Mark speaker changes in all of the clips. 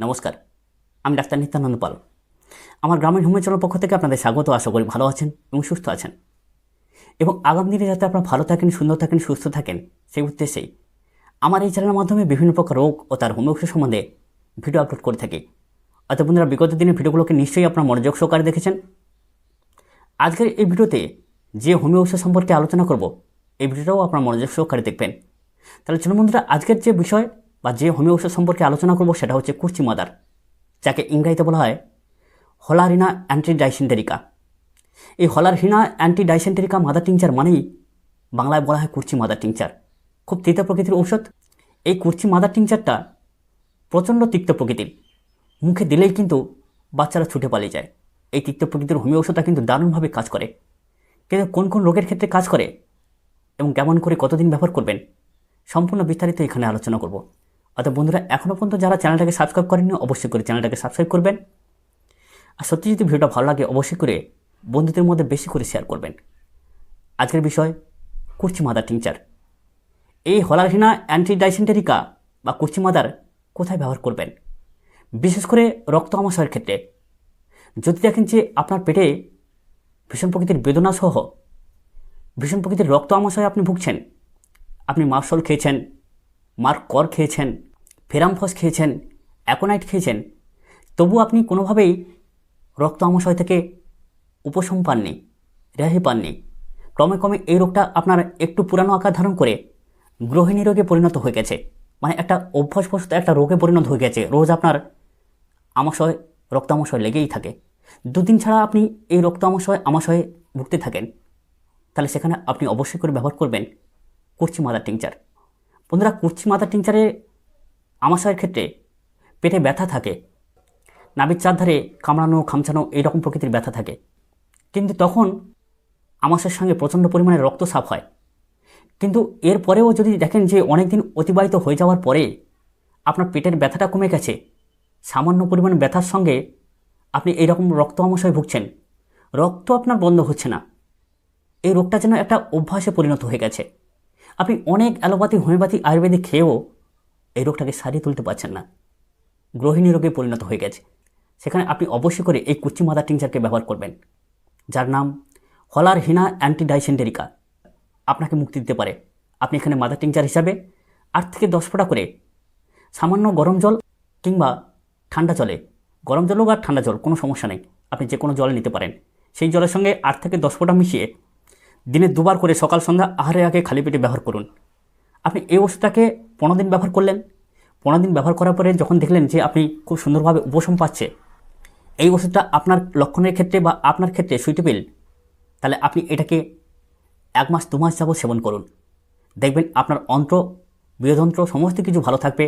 Speaker 1: নমস্কার, আমি ডাক্তার নিত্যানন্দ পাল। আমার গ্রামীণ হোমিওচলের পক্ষ থেকে আপনাদের স্বাগত, আশা করি ভালো আছেন এবং সুস্থ আছেন। এবং আগামী দিনে যাতে আপনারা ভালো থাকেন, সুন্দর থাকেন, সুস্থ থাকেন, সেই উদ্দেশ্যেই আমার এই চ্যানেলের মাধ্যমে বিভিন্ন প্রকার রোগ ও তার হোমিওপ্যাথি সম্বন্ধে ভিডিও আপলোড করে থাকি। অর্থাৎ বন্ধুরা, বিগত দিনের ভিডিওগুলোকে নিশ্চয়ই আপনারা মনোযোগ সহকারে দেখেছেন। আজকের এই ভিডিওতে যে হোমিও ওষুধ সম্পর্কে আলোচনা করব, এই ভিডিওটাও আপনার মনোযোগ সহকারে দেখবেন। তাহলে চলুন বন্ধুরা, আজকের যে বিষয় বা যে হোমিও ওষুধ সম্পর্কে আলোচনা করব সেটা হচ্ছে কুর্চি মাদার, যাকে ইংরাজিতে বলা হয় হলারিনা অ্যান্টিডাইসেন্টেরিকা এই হলারহিনা অ্যান্টিডাইসেন্টেরিকা মাদার টিংচার মানেই বাংলায় বলা হয় কুর্চি মাদার টিংচার। খুব তিতা প্রকৃতির ঔষধ। এই কুর্চি মাদার টিংচারটা প্রচণ্ড তিক্ত প্রকৃতির। মুখে দিলেই কিন্তু বাচ্চারা ছুটে পালিয়ে যায়। এই তিক্ত প্রকৃতির হোমিও ওষুধটা কিন্তু দারুণভাবে কাজ করে। কিন্তু কোন কোন রোগের ক্ষেত্রে কাজ করে এবং কেমন করে কতদিন ব্যবহার করবেন, সম্পূর্ণ বিস্তারিত এখানে আলোচনা করব। অর্থাৎ বন্ধুরা এখনও পর্যন্ত যারা চ্যানেলটাকে সাবস্ক্রাইব করেননি, অবশ্যই করে চ্যানেলটাকে সাবস্ক্রাইব করবেন। আর সত্যি যদি ভিডিওটা ভালো লাগে, অবশ্যই করে বন্ধুদের মধ্যে বেশি করে শেয়ার করবেন। আজকের বিষয়, কুর্চি মাদার টিংচার এই হলারহিনা অ্যান্টিডাইসেন্টেরিকা বা কুর্চি মাদার কোথায় ব্যবহার করবেন? বিশেষ করে রক্ত আমাশয়ের ক্ষেত্রে। যদি দেখেন যে আপনার পেটে ভীষণ প্রকৃতির বেদনা সহ ভীষণ প্রকৃতির রক্ত আমাশয়ে আপনি ভুগছেন, আপনি মার্শল খেয়েছেন মার্ক কর খেয়েছেন ফেরামফস খেয়েছেন, অ্যাকোনাইট খেয়েছেন, তবু আপনি কোনোভাবেই রক্ত আমাশয় থেকে উপশম পাননি, রেহাই পাননি। ক্রমে ক্রমে এই রোগটা আপনার একটু পুরানো আকার ধারণ করে গ্রহিণী রোগে পরিণত হয়ে গেছে। মানে একটা অভ্যাসবশত একটা রোগে পরিণত হয়ে গেছে। রোজ আপনার আমাশয় রক্ত আমাশয় লেগেই থাকে। দুদিন ছাড়া আপনি এই রক্ত আমাশয় আমাশয়ে ভুগতে থাকেন। তাহলে সেখানে আপনি অবশ্যই করে ব্যবহার করবেন কুর্চি মাদার টিংচার। বন্ধুরা, কুর্চি মাদার টিংচারে আমাশয়ের ক্ষেত্রে পেটে ব্যথা থাকে নাবির চারধারে কামড়ানো খামচানো এইরকম প্রকৃতির ব্যথা থাকে। কিন্তু তখন আমাশয়ের সঙ্গে প্রচণ্ড পরিমাণে রক্তসাপ হয়। কিন্তু এরপরেও যদি দেখেন যে অনেক দিন অতিবাহিত হয়ে যাওয়ার পরে আপনার পেটের ব্যথাটা কমে গেছে, সামান্য পরিমাণ ব্যথার সঙ্গে আপনি এইরকম রক্ত আমাশয় ভুগছেন, রক্ত আপনার বন্ধ হচ্ছে না। এই রোগটা যেন একটা অভ্যাসে পরিণত হয়ে গেছে। আপনি অনেক অ্যালোপ্যাথি, হোমিওপ্যাথি, আয়ুর্বেদিক খেয়েও এই রোগটাকে সারিয়ে তুলতে পারছেন না। গ্রহিণী রোগে পরিণত হয়ে গেছে। সেখানে আপনি অবশ্যই করে এই কুচি মাদার টিংচারকে ব্যবহার করবেন। যার নাম হলার হিনা অ্যান্টিডাইসেন্টেরিকা আপনাকে মুক্তি দিতে পারে। আপনি এখানে মাদার টিংচার হিসাবে আট থেকে দশ ফোঁটা করে সামান্য গরম জল কিংবা ঠান্ডা জলে, গরম জল হোক আর ঠান্ডা জল, কোনো সমস্যা নেই। আপনি যে কোনো জল নিতে পারেন। সেই জলের সঙ্গে আট থেকে দশ ফোঁটা মিশিয়ে দিনে দুবার করে সকাল সন্ধ্যা আহারের আগে খালি পেটে ব্যবহার করুন। আপনি এই ওষুধটাকে পনেরো দিন ব্যবহার করলেন। পনেরো দিন ব্যবহার করার পরে যখন দেখলেন যে আপনি খুব সুন্দরভাবে উপশম পাচ্ছে, এই ওষুধটা আপনার লক্ষণের ক্ষেত্রে বা আপনার ক্ষেত্রে সুইটেবল তাহলে আপনি এটাকে এক মাস, দু মাস যাবত সেবন করুন। দেখবেন আপনার অন্ত্র বৃহদন্ত্র সমস্ত কিছু ভালো থাকবে,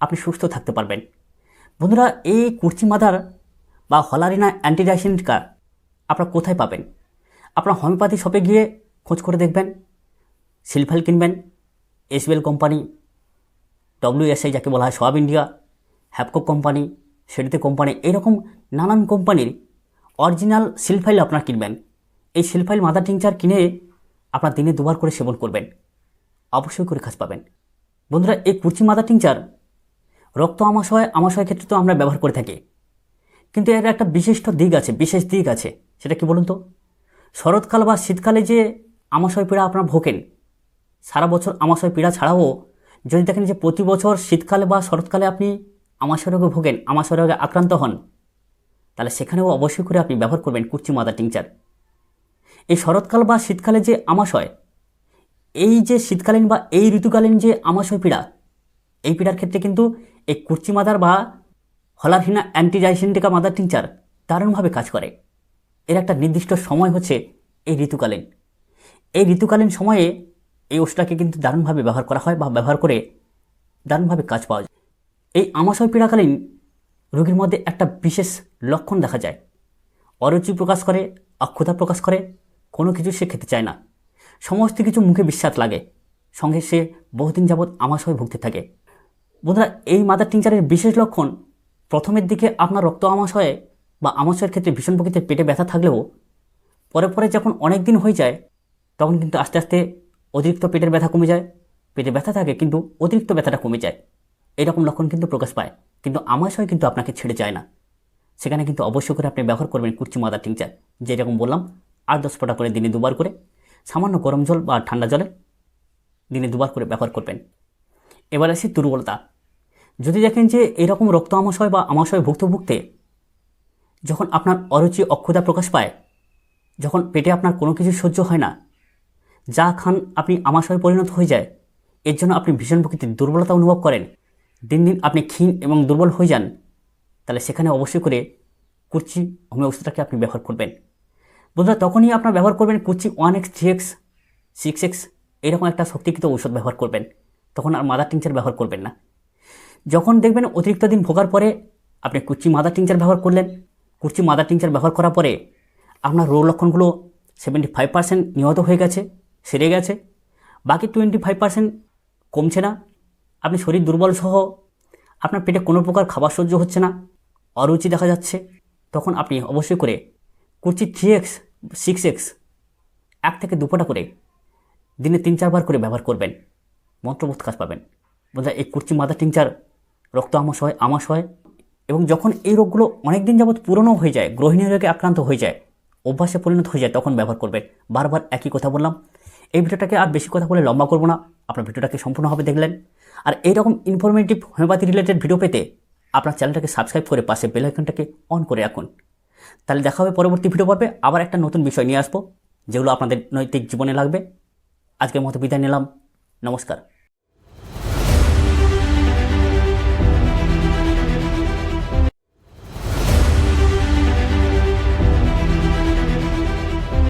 Speaker 1: আপনি সুস্থ থাকতে পারবেন। বন্ধুরা, এই কুর্চি মাদার বা হলারিনা অ্যান্টিডাইসেন্টিকা আপনারা কোথায় পাবেন? আপনার হোমিওপ্যাথি শপে গিয়ে খোঁজ করে দেখবেন সিলফাইল কিনবেন, এসবিএল কোম্পানি ডব্লিউএসআই যাকে বলা হয় সব ইন্ডিয়া হ্যাপকো কোম্পানি সেটিতে কোম্পানি এরকম নানান কোম্পানির অরিজিনাল সিলফাইল আপনার কিনবেন। এই সিলফাইল মাদার টিংচার কিনে আপনার দিনে দুবার করে সেবন করবেন। অবশ্যই করে কাজ পাবেন। বন্ধুরা, এই কুর্চি মাদার টিংচার রক্ত আমাশয় আমাশয়ের ক্ষেত্রে তো আমরা ব্যবহার করে থাকি। কিন্তু এর একটা বিশিষ্ট দিক আছে, বিশেষ দিক আছে। সেটা কি বলুন তো? শরৎকাল বা শীতকালে যে আমাশয় পীড়া আপনার ভোগেন, সারা বছর আমাশয় পীড়া ছাড়াও যদি দেখেন যে প্রতি বছর শীতকালে বা শরৎকালে আপনি আমাশয় রোগে ভোগেন, আমাশয় রোগে আক্রান্ত হন, তাহলে সেখানেও অবশ্যই করে আপনি ব্যবহার করবেন কুর্চি মাদার টিংচার। এই শরৎকাল বা শীতকালে যে আমাশয়, এই যে শীতকালীন বা এই ঋতুকালীন যে আমাশয় পীড়া, এই পীড়ার ক্ষেত্রে কিন্তু এই কুর্চি মাদার বা হলারহিনা অ্যান্টিজাইসেন্টিকা মাদার টিংচার দারুণভাবে কাজ করে। এর একটা নির্দিষ্ট সময় হচ্ছে এই ঋতুকালীন। এই ঋতুকালীন সময়ে এই ওষুধটাকে কিন্তু দারুণভাবে ব্যবহার করা হয় বা ব্যবহার করে দারুণভাবে কাজ পাওয়া যায়। এই আমাশয় পীড়াকালীন রোগীর মধ্যে একটা বিশেষ লক্ষণ দেখা যায়। অরুচি প্রকাশ করে, অক্ষুতা প্রকাশ করে, কোনো কিছু সে খেতে চায় না। সমস্ত কিছু মুখে বিশ্বাস লাগে। সঙ্গে সে বহুদিন যাবৎ আমাশয় ভুগতে থাকে। বন্ধুরা, এই মাদার টিংচারের বিশেষ লক্ষণ, প্রথমের দিকে আপনার রক্ত আমাশয়ে বা আমাশয়ের ক্ষেত্রে ভীষণ প্রকৃতির পেটে ব্যথা থাকলেও পরে পরে যখন অনেক দিন হয়ে যায়, তখন কিন্তু আস্তে আস্তে অতিরিক্ত পেটের ব্যথা কমে যায় পেটে ব্যথা থাকে কিন্তু অতিরিক্ত ব্যথাটা কমে যায়। এরকম লক্ষণ কিন্তু প্রকাশ পায়, কিন্তু আমাশয় কিন্তু আপনাকে ছেড়ে যায় না। সেখানে কিন্তু অবশ্যই করে আপনি ব্যবহার করবেন কুচি মাদার টিংচার যেরকম বললাম, আট দশ ফোঁটা করে দিনে দুবার করে, সামান্য গরম জল বা ঠান্ডা জলে দিনে দুবার করে ব্যবহার করবেন। এবার আসি দুর্বলতা। যদি দেখেন যে এরকম রক্ত আমাশয় বা আমাশয় ভুগতে যখন আপনার অরুচি অক্ষতা প্রকাশ পায়, যখন পেটে আপনার কোনো কিছু সহ্য হয় না যা খান আপনি আমাশয়ে পরিণত হয়ে যায়। এর জন্য আপনি ভীষণ প্রকৃতির দুর্বলতা অনুভব করেন। দিন দিন আপনি ক্ষীণ এবং দুর্বল হয়ে যান। তাহলে সেখানে অবশ্যই করে কুর্চি হোমিও ওষুধটাকে আপনি ব্যবহার করবেন। বন্ধুরা, তখনই আপনার ব্যবহার করবেন কুচি one X, three X, six X, এরকম একটা শক্তিকৃত ঔষধ ব্যবহার করবেন। তখন আর মাদার টিংচার ব্যবহার করবেন না। যখন দেখবেন অতিরিক্ত দিন ভোগার পরে আপনি কুচি মাদার টিংচার ব্যবহার করলেন কুচি মাদার টিংচার ব্যবহার করার পরে আপনার রোগ লক্ষণগুলো সেভেন্টি ফাইভ পার্সেন্ট নিহত হয়ে গেছে। সেরে গেছে। বাকি টোয়েন্টি ফাইভ পার্সেন্ট কমছে না। আপনি শরীর দুর্বল সহ আপনার পেটে কোনো প্রকার খাবার সহ্য হচ্ছে না। অরুচি দেখা যাচ্ছে। তখন আপনি অবশ্যই করে কুচি থ্রি এক্স সিক্স এক্স এক থেকে দুপোটা করে দিনে তিন চারবার করে ব্যবহার করবেন। মন্ত্রবোধ কাজ পাবেন। বোঝা এই কুর্চি মাথা টিংচার রক্ত আমাশ হয় আমাশ হয়। এবং যখন এই রোগগুলো অনেক দিন যাবৎ পুরনো হয়ে যায় গ্রহিণী রোগে আক্রান্ত হয়ে যায়, অভ্যাসে পরিণত হয়ে যায়, তখন ব্যবহার করবেন। বারবার একই কথা বললাম। এই ভিডিওটাকে আর বেশি কথা বলে লম্বা করব না। আপনার ভিডিওটাকে সম্পূর্ণভাবে দেখলেন। আর এইরকম ইনফরমেটিভ হোমিওপ্যাথি রিলেটেড ভিডিও পেতে আপনার চ্যানেলটাকে সাবস্ক্রাইব করে পাশে বেল আইকনটাকে অন করে রাখুন। তাহলে দেখা হবে পরবর্তী ভিডিও পর্বে। আবার একটা নতুন বিষয় নিয়ে আসব, যেগুলো আপনাদের নৈতিক জীবনে লাগবে। আজকের মতো বিদায় নিলাম। নমস্কার।